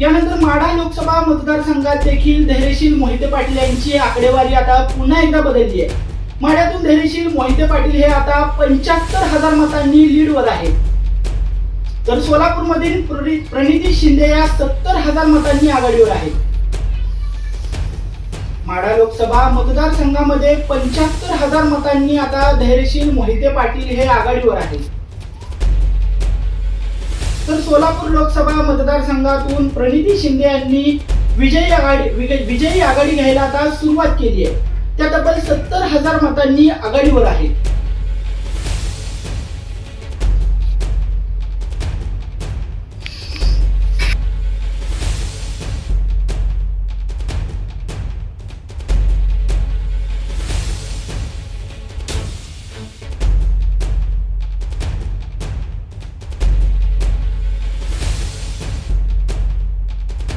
यानंतर माढा लोकसभा मतदारसंघात देखील धैर्यशील मोहिते पाटील यांची आकडेवारी आता पुन्हा एकदा बदलली आहे. माढ्यातून धैर्यशील मोहिते पाटील हे आता पंच्याहत्तर हजार मतांनी लीडवर आहेत. तर सोलापूरमधील प्रणिती शिंदे या सत्तर हजार मतांनी आघाडीवर आहेत. माढा लोकसभा मतदारसंघामध्ये पंच्याहत्तर हजार मतांनी आता धैर्यशील मोहिते पाटील हे आघाडीवर आहेत. तर सोलापूर लोकसभा मतदारसंघातून प्रणिती शिंदे यांनी विजयी आघाडी विजय- विजयी आघाडी घ्यायला आता सुरुवात केली आहे. त्या तब्बल सत्तर हजार मतांनी आघाडीवर आहेत